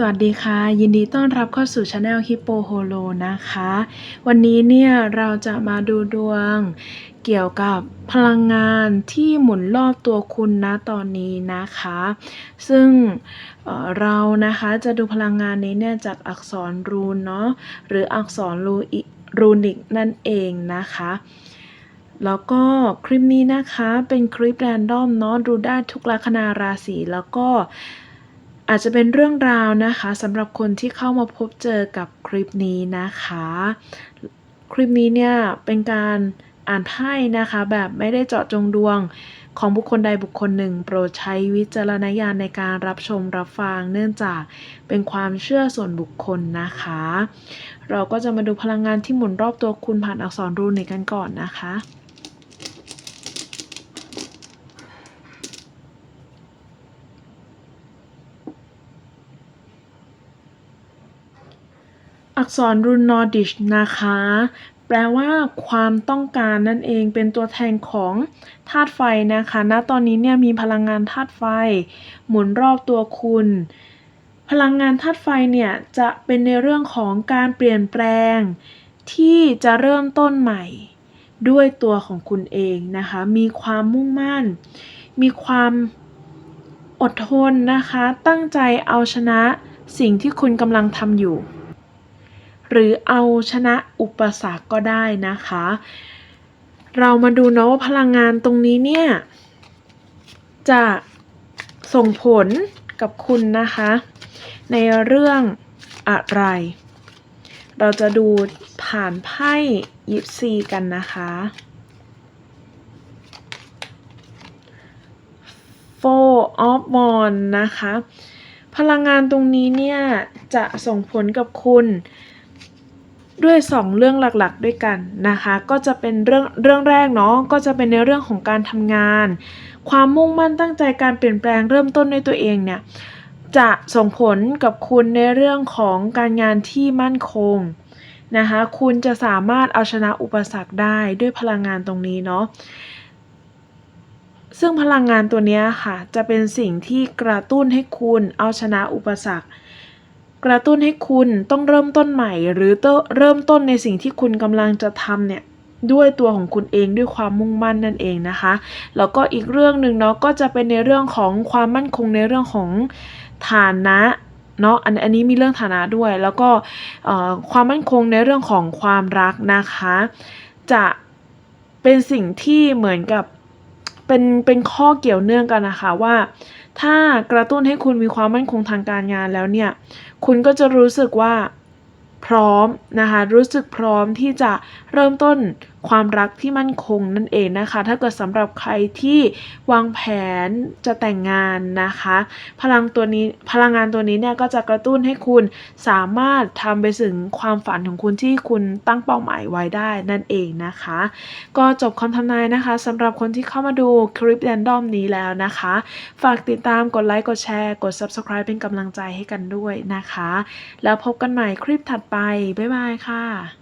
สวัสดีค่ะ ยินดีต้อนรับเข้าสู่ช anel Hippo Holo นะคะ วันนี้เนี่ยเราจะมาดูดวงเกี่ยวกับพลังงานที่หมุนรอบตัวคุณนะตอนนี้นะคะ ซึ่งเเรานะคะจะดูพลังงานนี้เนี่ยจากอักษรรูนเนาะหรืออักษรรูรูนิกนั่นเองนะคะแล้วก็คลิปนี้นะคะเป็นคลิปแรนดอมเนาะดูได้ทุกลัคนาราศีแล้วก็ อาจจะเป็นเรื่องราวนะคะสำหรับคนที่เข้ามาพบเจอกับคลิปนี้นะคะ คลิปนี้เนี่ยเป็นการอ่านไพ่นะคะแบบไม่ได้เจาะจงดวงของบุคคลใดบุคคลหนึ่ง โปรดใช้วิจารณญาณในการรับชมรับฟังเนื่องจากเป็นความเชื่อส่วนบุคคลนะคะ เราก็จะมาดูพลังงานที่หมุนรอบตัวคุณผ่านอักษรรูนิกันก่อนนะคะ อักษรรุนนอร์ดิชนะคะ แปลว่าความต้องการนั่นเองเป็นตัวแทนของธาตุไฟนะคะ ณ ตอนนี้เนี่ยมีพลังงานธาตุไฟ หมุนรอบตัวคุณ พลังงานธาตุไฟเนี่ยจะเป็นในเรื่องของการเปลี่ยนแปลง ที่จะเริ่มต้นใหม่ ด้วยตัวของคุณเองนะคะ มีความมุ่งมั่น มีความอดทนนะคะ ตั้งใจเอาชนะสิ่งที่คุณกำลังทำอยู่ หรือเอาชนะอุปสรรคก็ได้นะคะ เรามาดูเนาะว่าพลังงานตรงนี้เนี่ย จะส่งผลกับคุณนะคะ ในเรื่องอะไร เราจะดูผ่านไพ่ยิปซีกันนะคะ Four of w a n d นะคะ พลังงานตรงนี้เนี่ย จะส่งผลกับคุณ ด้วยสองเรื่องหลักๆ ด้วยกันนะคะ ก็จะเป็นเรื่องเรื่องแรกเนาะก็จะเป็นในเรื่องของการทำงาน ความมุ่งมั่นตั้งใจการเปลี่ยนแปลงเริ่มต้นในตัวเองเนี่ยจะส่งผลกับคุณในเรื่องของการงานที่มั่นคงนะคะคุณจะสามารถเอาชนะอุปสรรคได้ด้วยพลังงานตรงนี้เนาะซึ่งพลังงานตัวเนี้ยค่ะ จะเป็นสิ่งที่กระตุ้นให้คุณเอาชนะอุปสรรค กระตุ้นให้คุณต้องเริ่มต้นใหม่ หรือเริ่มต้นในสิ่งที่คุณกำลังจะทำเนี่ยด้วยตัวของคุณเองด้วยความมุ่งมั่นนั่นเองนะคะ แล้วก็อีกเรื่องหนึ่งเนาะก็จะเป็นในเรื่องของความมั่นคงในเรื่องของฐานะเนาะอันอันนี้มีเรื่องฐานะด้วย แล้วก็ความมั่นคงในเรื่องของความรักนะคะ จะเป็นสิ่งที่เหมือนกับเป็นเป็นข้อเกี่ยวเนื่องกันนะคะว่าถ้ากระตุ้นให้คุณมีความมั่นคงทางการงานแล้วเนี่ย คุณก็จะรู้สึกว่าพร้อมนะคะ รู้สึกพร้อมที่จะเริ่มต้นความรักที่มั่นคงนั่นเองนะคะ ถ้าเกิดสำหรับใครที่วางแผนจะแต่งงานนะคะ พลังตัวนี้พลังงานตัวนี้เนี่ยก็จะกระตุ้นให้คุณสามารถทำไปถึงความฝันของคุณที่คุณตั้งเป้าหมายไว้ได้นั่นเองนะคะ ก็จบคำทำนายนะคะสำหรับคนที่เข้ามาดูคลิปแรนดอมนี้แล้วนะคะ ฝากติดตามกดไลค์กดแชร์กด Subscribe เป็นกำลังใจให้กันด้วยนะคะ แล้วพบกันใหม่คลิปถัดไป บ๊ายบายค่ะ